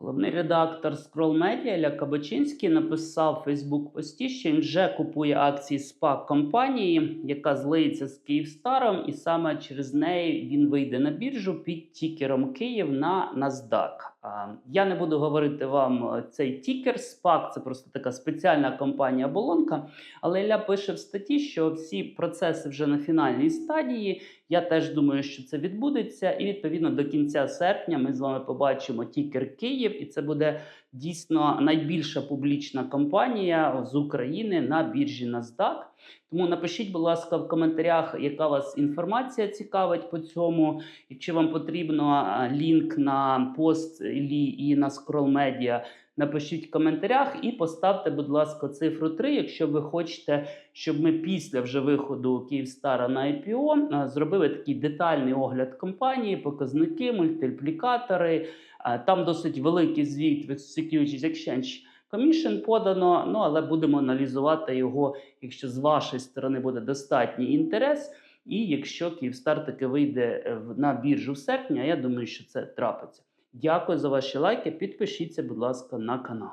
Головний редактор Scroll Media Ілля Кабачинський написав у Facebook пості, що він вже купує акції SPAC компанії, яка злиється з Київстаром, і саме через неї він вийде на біржу під тікером Київ на NASDAQ. Я не буду говорити вам е, цей тікер SPAC, це просто така спеціальна компанія оболонка. Але Ілля пише в статті, що всі процеси вже на фінальній стадії. Я теж думаю, що це відбудеться, і відповідно до кінця серпня ми з вами побачимо тікер Київ, і це буде дійсно найбільша публічна компанія з України на біржі NASDAQ. Тому напишіть, будь ласка, в коментарях, яка вас інформація цікавить по цьому. Якщо вам потрібно лінк на пост і на Scroll Media, напишіть в коментарях і поставте, будь ласка, цифру 3, якщо ви хочете, щоб ми після вже виходу Київстара на IPO зробили такий детальний огляд компанії, показники, мультиплікатори. Там досить великий звіт від Securities Exchange Commission подано, ну але будемо аналізувати його, якщо з вашої сторони буде достатній інтерес. І якщо Київстар таки вийде е, на біржу в серпні, я думаю, що це трапиться. Дякую за ваші лайки. Підпишіться, будь ласка, на канал.